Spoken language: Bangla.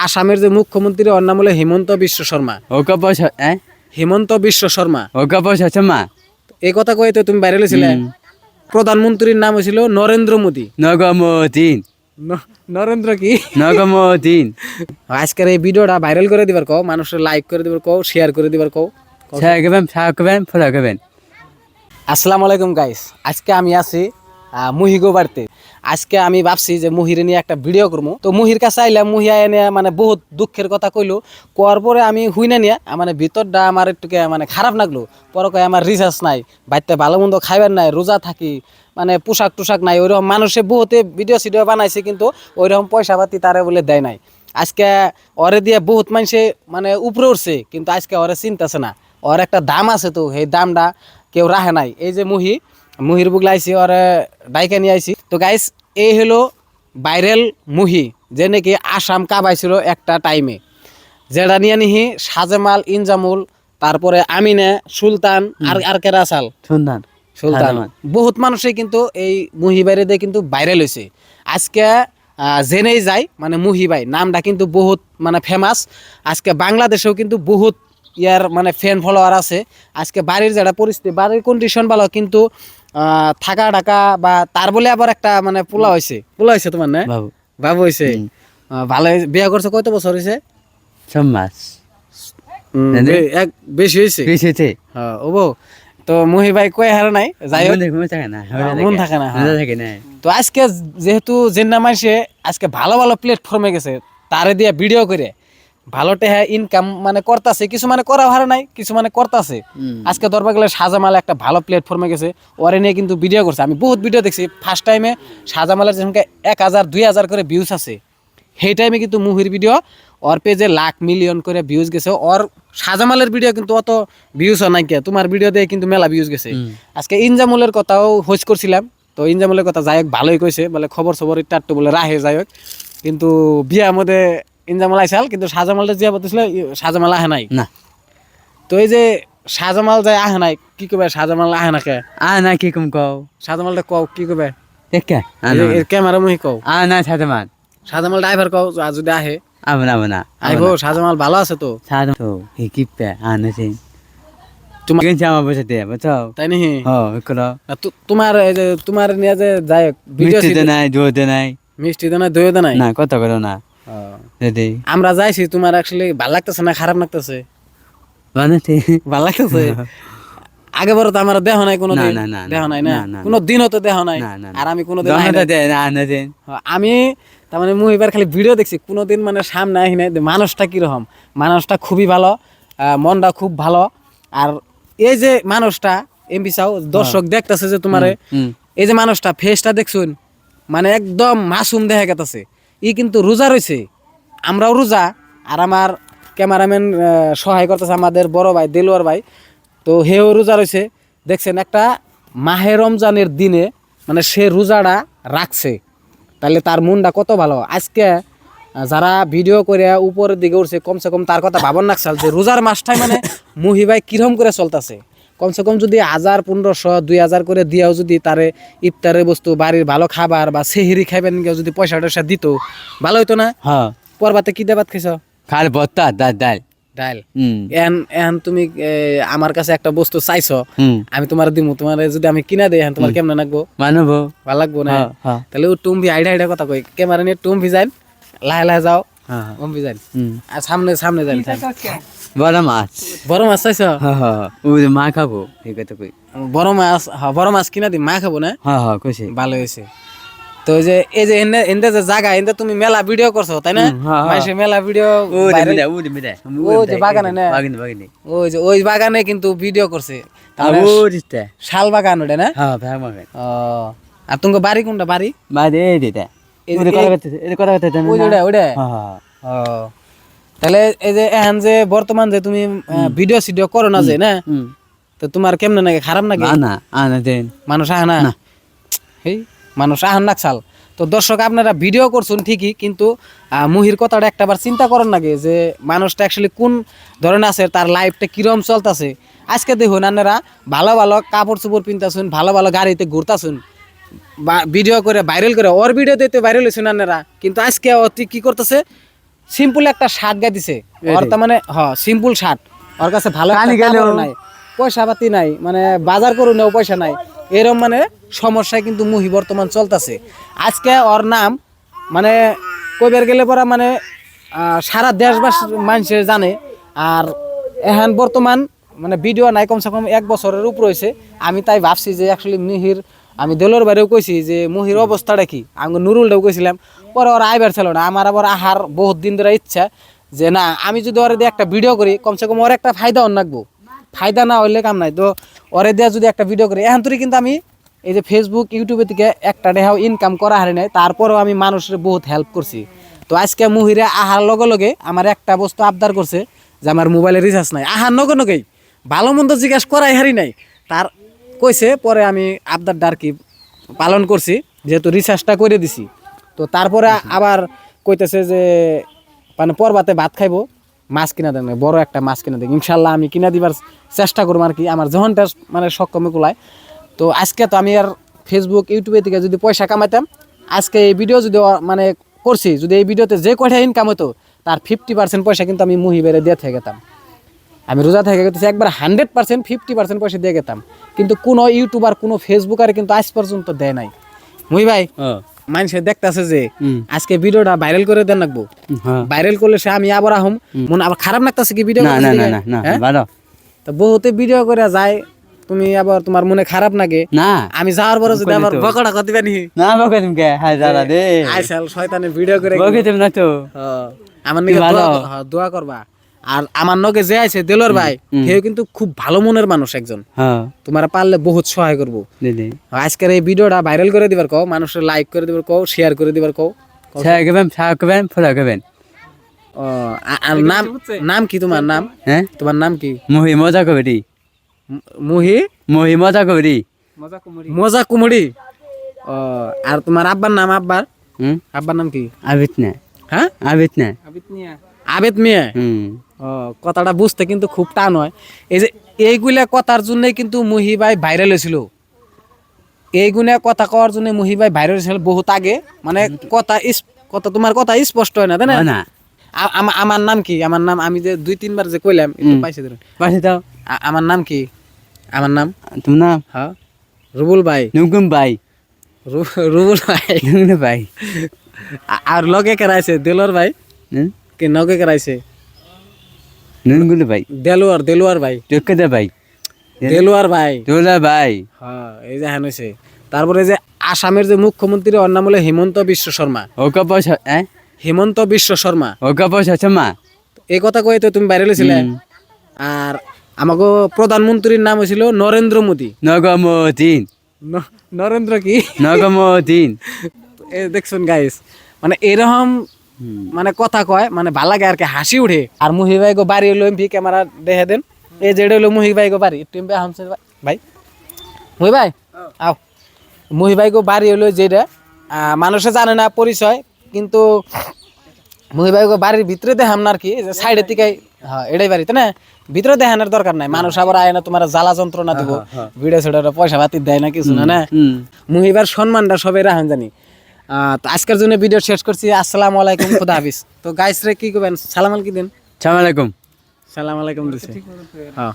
আসামের যে মুখ্যমন্ত্রী ওর নাম হলো হেমন্ত বিশ্ব শর্মা। ওকা পয়সা হ্যাঁ হেমন্ত বিশ্ব শর্মা। ওকা পয়সা আছে মা। এই কথা কয়ে তো তুমি বাইরে ছিলে প্রধানমন্ত্রীর নাম হয়েছিল নরেন্দ্র মোদী। নগমতিন ন- নরেন্দ্র কি? নগমতিন আজকের এই ভিডিওটা ভাইরাল করে দিবার কও মানুষের লাইক করে দিবার কও শেয়ার করে দিবার কও। ছাগবেন ছাগবেন ফলাগবেন আসসালামু আলাইকুম গাইস আজকে আমি আছি মুহিগো বাড়িতে। আজকে আমি ভাবছি যে মুহিরে নিয়ে একটা ভিডিও করব তো মুহির কাছে আইলাম মুহিয়া এনে মানে বহুত দুঃখের কথা কইলো। কোয়ার পরে আমি হুই না নিয়ে মানে ভিতরটা আমার একটু মানে খারাপ লাগল। পরে কয় আমার রিচার্জ নাই বাড়িতে ভালো মন্দ খাইবার নাই, রোজা থাকি মানে পোশাক টোশাক নাই, ওইরকম মানুষে বহুতে ভিডিও সিডিও বানাইছে কিন্তু ওইরকম পয়সা পাতি তারে বলে দেয় নাই। আজকে ওরে দিয়ে বহুত মানুষে মানে উপরে উঠছে, কিন্তু আজকে ওরে চিনতেছে না। ওর একটা দাম আছে তো, সেই দামটা কেউ রাখে নাই। এই যে মুহি মুহির বুগলা আইছি ওরে ডাইকে নিয়ে আইছি। তো গাইস এই হলো ভাইরাল মুহি যে নাকি আসাম কাবাইছিল একটা টাইমে যেটা নিয়ে নিহি সাজেমাল ইনজামুল তারপরে আমিনে সুলতান আর আর কেরা আসাল সুন্দর সুলতান। বহুত মানুষই কিন্তু এই মুহিবাইরে দিয়ে কিন্তু ভাইরাল হয়েছে আজকে জেনেই যায় মানে মুহিবাই নামটা কিন্তু বহুত মানে ফেমাস আজকে বাংলাদেশেও কিন্তু বহুত ইয়ার মানে ফ্যান ফলোয়ার আছে। আজকে বাড়ির যেটা পরিস্থিতি বাড়ির কন্ডিশন ভালো কিন্তু থাকা ঢাকা বা তার বলে আবার একটা মানে পোলা হয়েছে পোলা হয়েছে তোমার না? বাবু। বাবু হয়েছে ভালো হয়েছে। বিয়া করছে কত বছর হয়েছে সব মাস। বে- এক বেশি হয়েছে কিসেতে হ্যাঁ ও। তো মুহিবাই কয়ে হারে নাই যাই হোক। মন থাকে না হ্যাঁ, মন থাকে না, হ্যাঁ। থাকে না। তো আজকে যেহেতু জেন্না মাসে আজকে ভালো ভালো প্ল্যাটফর্মে গেছে তারে দিয়ে ভিডিও করে। ভালো টেহা ইনকাম মানে করতেছে কিছু মানে করা হারে নাই কিছু মানে করতেছে। আজকে দরবার গেলে সাজামাল একটা ভালো প্ল্যাটফর্মে গেছে ওরে নিয়ে কিন্তু ভিডিও করছে। আমি বহুত ভিডিও দেখছি ফার্স্ট টাইমে সাজামালের যেমন এক হাজার দুই হাজার করে ভিউজ আছে। সেই টাইমে কিন্তু মুহির ভিডিও ওর পেজে লাখ মিলিয়ন করে ভিউজ গেছে। ওর সাজামালের ভিডিও কিন্তু অত ভিউজ নাই কে তোমার ভিডিও দিয়ে কিন্তু মেলা ভিউজ গেছে। আজকে ইনজামুলের কথাও হোস্ট করছিলাম তো ইনজামুলের কথা যাই হোক ভালোই কইছে বলে খবর সবর একটু বলে রাহে যাই হোক। কিন্তু বিয়ার মধ্যে ইনজামাল আইসাল কিন্তু সাজামালটা যে বলতেছিল সাজামাল আহে নাই। না। তো এই যে সাজামাল যায় আহে নাই কি কবে সাজামাল আহে না কে আ না কি কম কও? সাজামালটা কও কি কবে দেখে ক্যামেরা মুহি কও। আ না মান সাজামাল ড্রাইভার কও আর যদি আহে। আবনা আবনা আইবো সাজামাল ভালো আছে তো? সাদা তো হি কিপে আ না সে। তোমার কেন জামা বসে দে বুঝছ? তাই নাকি? হ করো। তোমার এই যে তোমার নিয়ে যে হোক ভিডিও তো নাই জোর তো নাই মিষ্টি তো না দইও তো নাই না কত করো না। যদি আমরা যাইছি তোমার আসলে ভালো লাগতেছে না খারাপ লাগতেছে? বানাতে ভালো লাগতেছে? আগে বড় তো আমার দেহ নাই কোনো দিন। দেহ নাই না? কোনো দিনও তো দেহ নাই। আর আমি কোনো দিন আমি তার মানে মুই এবার খালি ভিডিও দেখছি কোনোদিন মানে সামনে আহি নাই। মানুষটা কীরকম? মানুষটা খুবই ভালো মনটা খুব ভালো। আর এই যে মানুষটা এমপি চাও দর্শক দেখতেছে যে তোমারে এই যে মানুষটা ফেসটা দেখছুন মানে একদম মাসুম দেখা গেতেছে। ই কিন্তু রোজা রয়েছে। আমরাও রোজা, আর আমার ক্যামেরাম্যান সহায় করতেছে আমাদের বড় ভাই, দেলোয়ার ভাই। তো হেও রোজা রয়েছে। দেখছেন, একটা মাহে রমজানের দিনে মানে সে রোজাটা রাখছে। তাহলে তার মনটা কত ভালো। আজকে যারা ভিডিও করে উপরের দিকে উঠছে, কমসে কম তার কথা ভাবন নাকসাল যে রোজার মাসটাই মানে মুহিবাই কিরম করে চলতেছে। কমসে কম যদি হাজার পনেরোশো দুই হাজার করে দিয়াও যদি তারে ইফতারের বস্তু বাড়ির ভালো খাবার বা সেহেরি খাইবেন কেউ যদি পয়সা টয়সা দিত ভালো হইতো না? হ্যাঁ। পরবাতে কি দেবাত খাইছ? খাল বত্তা দাল দাল ডাল। এন এন তুমি আমার কাছে একটা বস্তু চাইছো হুম। আমি তোমার দিমু তোমার যদি আমি কিনা দেই এখন তোমার কেমন লাগবো? মানব। ভালো লাগবো না? হ্যাঁ হ্যাঁ। তাহলে ও টুম ভি আইডা আইডা কথা কই ক্যামেরা নিয়ে টুম ভিজাইন লাহে লাহে যাও হ্যাঁ হ্যাঁ। টুম আর সামনে সামনে যান বড় মাছ। বড় মাছ চাইছ? ওই মা খাব এই কথা কই। বড় মাছ হ্যাঁ বড় মাছ কিনা দি মা খাব না? হ্যাঁ হ্যাঁ কইছে ভালো হয়েছে তো যে এই যে এনে এনে যে জায়গা এনে তুমি মেলা ভিডিও করছ তাই না? মেলা ভিডিও যে বাগানে না? বাগানে বাগানে। ওই যে ওই বাগানে কিন্তু ভিডিও করছে শাল বাগান ওটা না? হ্যাঁ বাগান। ও আর তোমার বাড়ি কোনটা বাড়ি মা এই- ওই কথা কথা এই কথা কথা ওই ওটা ওটা হ্যাঁ হ্যাঁ ও তাহলে এই যে এখন যে বর্তমান যে তুমি ভিডিও সিডিও করো না যে না? তো তোমার কেমনে নাকি? খারাপ নাকি? আনা আনা দেন। মানুষ আহে না? না। এই মানুষ আহান নাকসাল তো দর্শক আপনারা ভিডিও করছেন ঠিকই কিন্তু মুহির কথাটা একটাবার চিন্তা করেন নাকি যে মানুষটা অ্যাকচুয়ালি কোন ধরনের আছে তার লাইফটা কিরম চলতেছে? আজকে দেখুন আপনারা ভালো ভালো কাপড় চোপড় পিনতেছেন ভালো ভালো গাড়িতে ঘুরতেছেন বা ভিডিও করে ভাইরাল করে ওর ভিডিও দিতে ভাইরাল হয়েছেন আপনারা। কিন্তু আজকে অতি কি করতেছে? সিম্পল একটা শার্ট গাই দিছে ওর। তার মানে হ সিম্পল শার্ট। ওর কাছে ভালো নাই পয়সা পাতি নাই মানে বাজার করু নেও পয়সা নাই। এরম মানে সমস্যায় কিন্তু মুহি বর্তমান চলতেছে। আজকে ওর নাম মানে কইবার গেলে পরা মানে সারা দেশবাস মানুষের জানে। আর এখন বর্তমান মানে ভিডিও নাই কমসে কম এক বছরের উপর হয়েছে আমি তাই ভাবছি যে অ্যাকচুয়ালি মিহির আমি দেলোর বাইরেও কইছি যে মুহির অবস্থাটা কি? আমি নুরুলটাও কইছিলাম। পরে ওরা আইবার ছিল না। আমার আবার আহার বহুত দিন ধরে ইচ্ছা যে না আমি যদি ওরে দিয়ে একটা ভিডিও করি কমসে কম ওর একটা ফায়দা অন রাখব ফায়দা না হইলে কাম নাই। তো ওরে দেওয়া যদি একটা ভিডিও করি এখন তুই কিন্তু আমি এই যে ফেসবুক ইউটিউবে থেকে একটা দেখাও ইনকাম করা হারি নাই। তারপরেও আমি মানুষের বহুত হেল্প করছি। তো আজকে মুহিরে আহার লগে লগে আমার একটা বস্তু আবদার করছে যে আমার মোবাইলে রিচার্জ নাই। আহার নগে নগেই ভালো মন্দ জিজ্ঞাসা করাই হারি নাই। তার কইছে, পরে আমি আবদারটা আর কি পালন করছি, যেহেতু রিচার্জটা করে দিছি। তো তারপরে আবার কইতেছে যে মানে পরবাতে ভাত খাইবো, মাছ কিনা দেন বড় একটা মাছ কিনা দেন। ইনশাল্লাহ আমি কিনা দিবার চেষ্টা করব আর কি, আমার যখনটা মানে সক্ষমে কুলায়। তো আজকে তো আমি আর ফেসবুক ইউটিউবে থেকে যদি পয়সা কামাইতাম, আজকে এই ভিডিও যদি মানে করছি, যদি এই ভিডিওতে যে কয়টা ইনকাম হতো তার ফিফটি পার্সেন্ট পয়সা কিন্তু আমি মুহি বেড়ে দিয়ে থেকে আমি রোজা থেকে গেতেছি একবার হান্ড্রেড পার্সেন্ট ফিফটি পার্সেন্ট পয়সা দিয়ে গেতাম। কিন্তু কোনো ইউটিউবার কোনো ফেসবুকারে কিন্তু আজ পর্যন্ত দেয় নাই। মুই ভাই মানুষে দেখতেছে যে আজকে ভিডিওটা ভাইরাল করে দেন রাখব হ্যাঁ। ভাইরাল করলে সে আমি আবার আহম। মনে আবার খারাপ লাগতেছে কি ভিডিও না না না না না ভালো। তো বহুতে ভিডিও করে যায় তুমি আবার তোমার মনে খারাপ লাগে। না। আমি যাওয়ার পরে যদি আমার বকড়া করতে পারি না বকে তুমি কে? হাই দাদা দে আইসাল শয়তানে ভিডিও করে বকে তুমি না তো। হ্যাঁ, আমার নিকে হ্যাঁ, দোয়া করবা। আর আমার নকে যে আছে দেলোর ভাই সেও কিন্তু খুব ভালো মনের মানুষ একজন। হ্যাঁ। তোমার পারলে বহুত সহায় করব। দিদি আজকের এই ভিডিওটা ভাইরাল করে দিবার কও মানুষের লাইক করে দিবার কও শেয়ার করে দিবার কও। ছায়া করবেন ছায়া করবেন ফলো করবেন। ও, আর নাম নাম কি তোমার নাম? হ্যাঁ? তোমার নাম কি? মহি মজা মুহি? মহি মজা মজা কুমড়ি। ও আর তোমার আব্বার নাম আব্বার? হুম? আব্বার নাম কি? আবিত না হ্যাঁ? আবিত না আবেদ মিয়া। হুম। ও কথাটা বুঝতে কিন্তু খুব টান হয়। এই যে এইগুলা কথার জন্যই কিন্তু মুহি ভাই ভাইরাল হয়েছিল। এইগুলা কথা কওয়ার জন্য মুহি ভাই ভাইরাল হয়েছিল বহুত আগে। মানে কথা কথা তোমার কথা স্পষ্ট হয় না তাই না? আমার নাম কি? আমার নাম আমি যে দুই তিনবার যে কইলাম একটু পাইছে ধরুন। পাশে দাও আমার নাম কি? আমার নাম? তোমার নাম? হ্যাঁ রুবুল ভাই। নুকুম ভাই। রুবুল ভাই। ভাই। আর লগে কেরাইছে? দেলোয়ার ভাই। কি নগে কেরাইছে? নুনগুলো ভাই। দেলোয়ার দেলোয়ার ভাই। টুকদা ভাই। দেলোয়ার ভাই। তোলা ভাই। হ্যাঁ এই যে হ্যান হয়েছে তারপরে যে আসামের যে মুখ্যমন্ত্রী ওর নাম হলো হিমন্ত বিশ্ব শর্মা। ওকা পয়সা হ্যাঁ হিমন্ত বিশ্ব শর্মা। ওকা পয়সা চমা এই কথা কয়ে তো তুমি বাইরে ছিলে আর আমাকে প্রধানমন্ত্রীর নাম হয়েছিল নরেন্দ্র মোদী। নগমদিন। ন- নরেন্দ্র কি? নগমদিন। দেখছুন গাইস মানে এরকম মানে কথা কয় মানে ভালো লাগে আর কি হাসি উঠে। আর মুহি ভাই গো বাড়ি হলো এমপি ক্যামেরা দেখে দেন। এই যে হলো মুহি ভাই গো বাড়ি। একটু এমপি হামছে ভাই মুহি ভাই? আও। মুহি ভাই গো বাড়ি হলো যেটা মানুষে জানে না পরিচয় কিন্তু মুহি ভাই গো বাড়ির ভিতরে দেখাম না আর কি সাইডের দিকে হ্যাঁ। এটাই বাড়ি তাই না? ভিতরে দেখানোর দরকার নাই। মানুষ আবার আয় না তোমার জ্বালা যন্ত্রণা দিব। ভিডিও ছেড়ে পয়সা পাতি দেয় না কিছু না না? মুহিবার সম্মানটা সবাই রাখেন জানি। তো আজকের জন্য ভিডিও শেষ করছি। আসসালামু আলাইকুম খুদা হাফিজ। তো গাইস রে কি করবেন? সালাম আলকি দিন। সালাম আলাইকুম। সালাম আলাইকুম দিছে। হ্যাঁ।